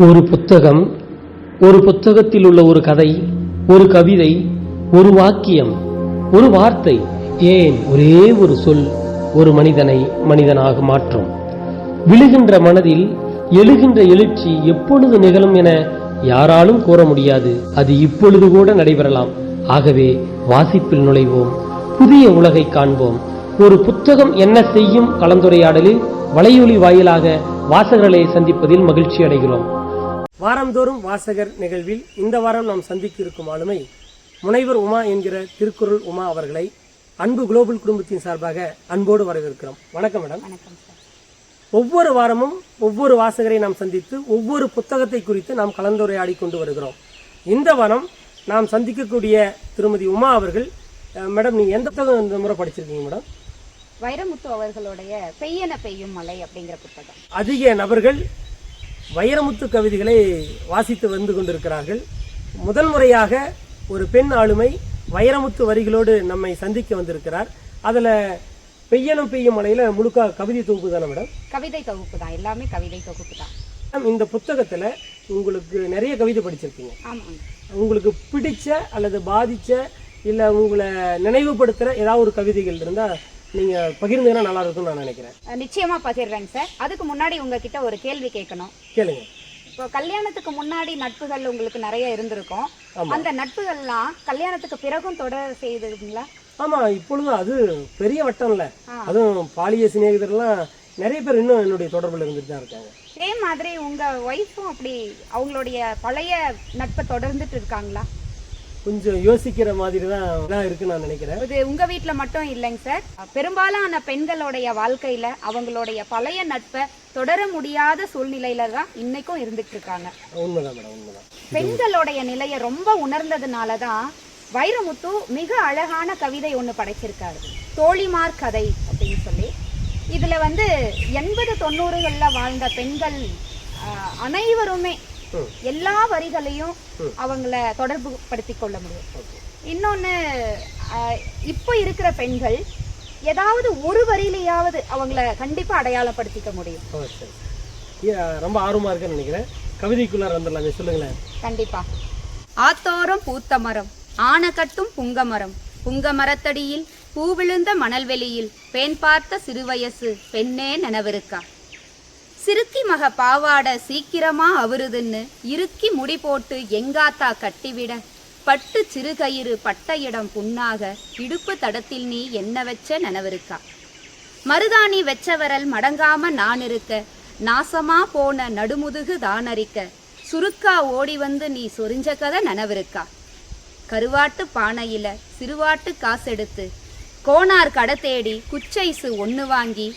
ஒரு புத்தகம் ஒரு புத்தகத்தில் உள்ள ஒரு கதை ஒரு கவிதை ஒரு வாக்கியம் ஒரு வார்த்தை ஏன் ஒரே ஒரு சொல் ஒரு மனிதனை மனிதனாக மாற்றும்? விழுகின்ற மனதில் எழுகின்ற எழுச்சி எப்பொழுது நிகழும் என யாராலும் கூற முடியாது. அது இப்பொழுது கூட நடைபெறலாம். ஆகவே வாசிப்பில் நுழைவோம். புதிய உலகை காண்போம். ஒரு புத்தகம் என்ன செய்யும் கலந்துரையாடலில் வலையொலி வாயிலாக வாசகர்களை சந்திப்பதில் மகிழ்ச்சி அடைகிறோம். வாரந்தோறும் வாசகர் நிகழ்வில் இந்த வாரம் நாம் சந்திக்க இருக்கும் ஆளுமை முனைவர் உமா என்கிற திருக்குறள் உமா அவர்களை அன்பு குளோபல் குடும்பத்தின் சார்பாக அன்போடு வரவேற்கிறோம். வணக்கம் மேடம். வணக்கம் ஒவ்வொரு வாரமும் ஒவ்வொரு வாசகரை நாம் சந்தித்து ஒவ்வொரு புத்தகத்தை குறித்து நாம் கலந்துரையாடி கொண்டு வருகிறோம். இந்த வாரம் நாம் சந்திக்கக்கூடிய திருமதி உமா அவர்கள் மேடம் நீங்க எந்த புத்தகம் இந்த முறை படிச்சிருக்கீங்க மேடம்? வைரமுத்து அவர்களுடைய பெய்யன பெய்யும் மலை அப்படிங்கிற புத்தகம். அதிக நபர்கள் வைரமுத்து கவிதைகளை வாசித்து வந்து கொண்டிருக்கிறார்கள். முதல் முறையாக ஒரு பெண் ஆளுமை வைரமுத்து வரிகளோடு நம்மை சந்திக்க வந்திருக்கிறார். அதுல பெய்யணும் பெய்யும் மலையில முழுக்க கவிதை தொகுப்பு தானே மேடம்? கவிதை தொகுப்பு தான். எல்லாமே கவிதை தொகுப்பு தான். இந்த புத்தகத்துல உங்களுக்கு நிறைய கவிதை படிச்சிருக்கீங்க. உங்களுக்கு பிடிச்ச அல்லது பாதிச்ச இல்ல உங்களை நினைவுபடுத்துற ஏதாவது ஒரு கவிதைகள் இருந்தா நீங்க பகிர்ந்தீங்கன்னா நல்லா இருக்கும்னு நான் நினைக்கிறேன். நிச்சயமா பகிர்றேங்க சார். அதுக்கு முன்னாடி உங்ககிட்ட ஒரு கேள்வி கேட்கணும். கேளுங்க. இப்போ கல்யாணத்துக்கு முன்னாடி நட்புகள் உங்களுக்கு நிறைய இருந்திருக்கும். அந்த நட்புகள்லாம் கல்யாணத்துக்கு பிறகும் தொடர் செய்துங்களா ஆமா இப்பொழுதும் அது பெரிய வட்டம் இல்ல. அதுவும் பாலிய சிநேகிதர்லாம் நிறைய பேர் இன்னும் என்னுடைய தொடர்பில் இருந்துட்டு தான் இருக்காங்க. அதே மாதிரி உங்க ஒய்ஃபும் அப்படி அவங்களுடைய பழைய நட்பை தொடர்ந்துட்டு இருக்காங்களா? கொஞ்சம் யோசிக்கிற மாதிரி தான் இருக்குன்னு நான் நினைக்கிறேன். இது உங்க வீட்ல மட்டும் இல்லைங்க சார். பெரும்பாலான பெண்களுடைய வாழ்க்கையில அவங்களுடைய பழைய நட்பை தொடர முடியாத சூழ்நிலையில தான் இன்னைக்கும் இருந்துட்டு இருக்காங்க. உண்மைதான் மேடம் உண்மைதான். பெண்களுடைய நிலையை ரொம்ப உணர்ந்ததுனால தான் வைரமுத்து மிக அழகான கவிதை ஒன்று படைச்சிருக்காரு. தோழிமார் கதை அப்படின்னு சொல்லி. இதுல வந்து எண்பது தொண்ணூறுகள்ல வாழ்ந்த பெண்கள் அனைவருமே. எல்லா வரிகளையும் அவங்கள தொடர்பு படுத்தி கொள்ள முடியும். இன்னொன்று இப்போ இருக்கிற பெண்கள் ஏதாவது ஒரு வரியிலையாவது அவங்கள கண்டிப்பா அடையாளப்படுத்திக்க முடியும். ரொம்ப ஆர்வமா இருக்குன்னு நினைக்கிறேன். கவிதைக்குள்ளார வந்துடலாமே சொல்லுங்களேன். கண்டிப்பா. ஆத்தோரம் பூத்த மரம் ஆனக்கட்டும் புங்க மரம். புங்க மரத்தடியில் பூ விழுந்த மணல்வெளியில் பெண் பார்த்த சிறுவயசு பெண்ணே நினைவிருக்கா? சிறுக்கி மக பாவாட சீக்கிரமா அவருதுன்னு இறுக்கி முடி போட்டு எங்காத்தா கட்டிவிட. பட்டு சிறுகயிறு பட்ட இடம் புண்ணாக இடுப்பு தடத்தில் நீ என்ன வச்ச நனவிருக்கா. மருதாணி வெச்சவரல் மடங்காம நான் இருக்க நாசமா போன நடுமுதுகு தானரிக்க சுருக்கா ஓடி வந்து நீ சொரிஞ்ச கதை நனவிருக்கா. கருவாட்டு பானையில சிறுவாட்டு காசெடுத்து கோணார் கடை தேடி குச்சைசு ஒன்று வாங்கி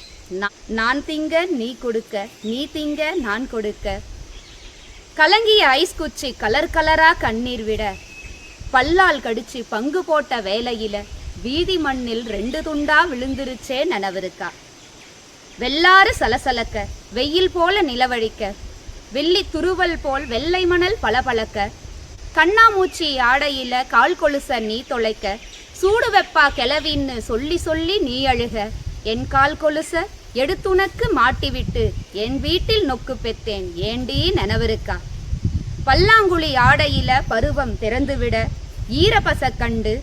நான் திங்க நீ கொடுக்க நீ திங்க நான் கொடுக்க. கலங்கிய ஐஸ் குச்சி கலர் கலரா கண்ணீர் விட பல்லால் கடிச்சு பங்கு போட்ட வேலையில வீதி மண்ணில் ரெண்டு துண்டா விழுந்துருச்சே நனவிருக்கா. வெள்ளாறு சலசலக்க வெயில் போல நிலவழிக்க வெள்ளி துருவல் போல் வெள்ளை மணல் பளபளக்க கண்ணாமூச்சி ஆடையில கால் கொலுச நீ தொலைக்க சூடு வெப்பா கிளவின்னு சொல்லி சொல்லி நீ அழுக. என் கால் கொலுச எடுத்துனக்கு மாட்டிவிட்டு என் வீட்டில் நொக்கு பெத்தேன். ஏண்டி நெனவிருக்கா? பல்லாங்குழி ஆடையில பருவம் திறந்துவிட ஈரப்பச கண்டு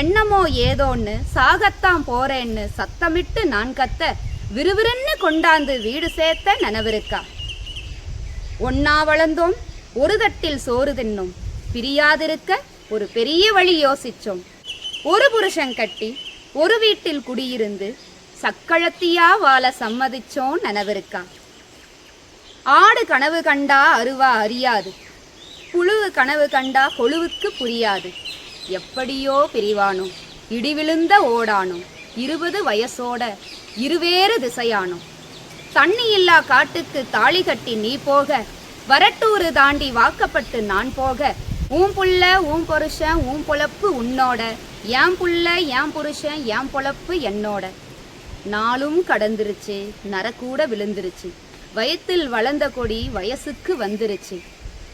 என்னமோ ஏதோன்னு சாகத்தான் போறேன்னு சத்தமிட்டு நான் கத்த விறுவிறுன்னு கொண்டாந்து வீடு சேர்த்த நனவிருக்கா? ஒன்னா வளர்ந்தோம் ஒரு தட்டில் சோறு தின்னோம். பிரியாதிருக்க ஒரு பெரிய வழி யோசிச்சோம். ஒரு புருஷன் கட்டி ஒரு வீட்டில் குடியிருந்து சக்களத்தியா வாழ சம்மதிச்சோம் நனவிருக்கான். ஆடு கனவு கண்டா அருவா அறியாது புழுவு கனவு கண்டா கொழுவுக்கு புரியாது. எப்படியோ பிரிவானோ இடி விழுந்த ஓடானோ இருபது வயசோட இருவேறு திசையானோ தண்ணி இல்லா காட்டுக்கு தாலி கட்டி நீ போக வரட்டூரு தாண்டி வாக்கப்பட்டு நான் போக ஊம் புள்ள ஊம் புருஷன் ஊம் பொழப்பு உன்னோட ஏன் புள்ள என் புருஷன் ஏன் பொழப்பு என்னோட. நாளும் கடந்துருச்சு நரக்கூட விழுந்துருச்சு. வயத்தில் வளர்ந்த கொடி வயசுக்கு வந்துருச்சு.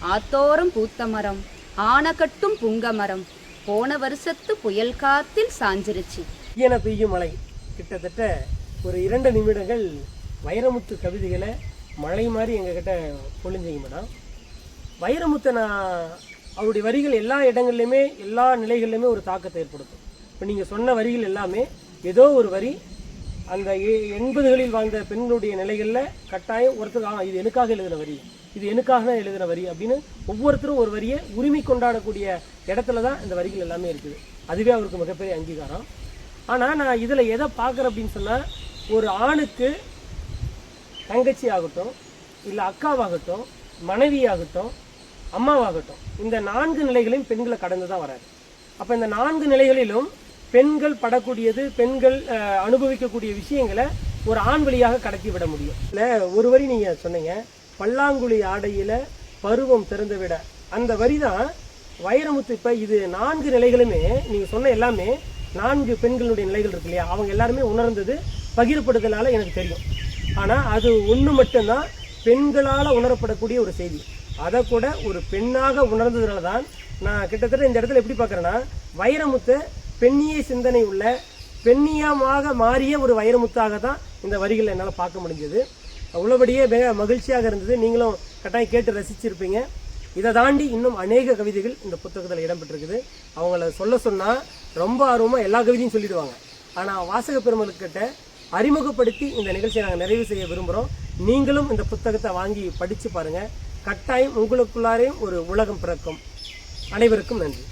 ஆத்தோரம் பூத்த மரம் ஆனக்கட்டும் புங்க மரம். போன வருஷத்து புயல் காத்தில் சாஞ்சிருச்சு. ஈயன பெய்யும் மழை. கிட்டத்தட்ட ஒரு இரண்டு நிமிடங்கள் வைரமுத்து கவிதைகளை மழை மாதிரி எங்ககிட்ட பொழிஞ்சிங்க மேடம். வைரமுத்தை நான் அவருடைய வரிகள் எல்லா இடங்கள்லையுமே எல்லா நிலைகள்லையுமே ஒரு தாக்கத்தை ஏற்படுத்தும். இப்போ நீங்கள் சொன்ன வரிகள் எல்லாமே ஏதோ ஒரு வரி அந்த எண்பதுகளில் வாழ்ந்த பெண்களுடைய நிலைகளில் கட்டாயம் ஒருத்தர் ஆ இது எனக்காக எழுதின வரி இது எனக்காக தான் எழுதின வரி அப்படின்னு ஒவ்வொருத்தரும் ஒரு வரியை உரிமை கொண்டாடக்கூடிய இடத்துல தான் இந்த வரிகள் எல்லாமே இருக்குது. அதுவே அவருக்கு மிகப்பெரிய அங்கீகாரம். ஆனால் நான் இதில் எதை பார்க்குறேன் அப்படின்னு சொன்னால் ஒரு ஆணுக்கு தங்கச்சி ஆகட்டும் இல்லை அக்காவாகட்டும் மனைவியாகட்டும் அம்மாவாகட்டும். இந்த நான்கு நிலைகளையும் பெண்களை கடந்து தான் வராது அப்போ இந்த நான்கு நிலைகளிலும் பெண்கள் படக்கூடியது பெண்கள் அனுபவிக்கக்கூடிய விஷயங்களை ஒரு ஆண் வழியாக கடத்தி விட முடியும். இல்லை ஒரு வரி நீங்கள் சொன்னீங்க பல்லாங்குழி ஆடையில் பருவம் திறந்து விட. அந்த வரி தான் வைரமுத்து இப்போ இது நான்கு நிலைகளுமே நீங்கள் சொன்ன எல்லாமே நான்கு பெண்களுடைய நிலைகள் இருக்கு இல்லையா? அவங்க எல்லாருமே உணர்ந்தது பகிரப்படுதலால் எனக்கு தெரியும். ஆனால் அது ஒன்று மட்டும்தான் பெண்களால் உணரப்படக்கூடிய ஒரு செய்தி. அதை கூட ஒரு பெண்ணாக உணர்ந்ததுனால தான் நான் கிட்டத்தட்ட இந்த இடத்துல எப்படி பார்க்குறேன்னா வைரமுத்து பெண்ணிய சிந்தனை உள்ள பெண்ணியமாக மாறிய ஒரு வைரமுத்தாக தான் இந்த வரிகளை என்னால் பார்க்க முடிஞ்சது. உள்ளபடியே மிக மகிழ்ச்சியாக இருந்தது. நீங்களும் கட்டாயம் கேட்டு ரசிச்சிருப்பீங்க. இதை தாண்டி இன்னும் அநேக கவிதைகள் இந்த புத்தகத்தில் இடம்பெற்றிருக்குது. அவங்கள சொல்ல சொன்னால் ரொம்ப ஆர்வமாக எல்லா கவிதையும் சொல்லிடுவாங்க. ஆனால் வாசக பெருமளுக்கிட்ட அறிமுகப்படுத்தி இந்த நிகழ்ச்சியை நாங்கள் நிறைவு செய்ய விரும்புகிறோம் நீங்களும் இந்த புத்தகத்தை வாங்கி படித்து பாருங்கள் கட்டாயம் உங்களுக்குள்ளாரையும் ஒரு உலகம் பிறக்கும். அனைவருக்கும் நன்றி.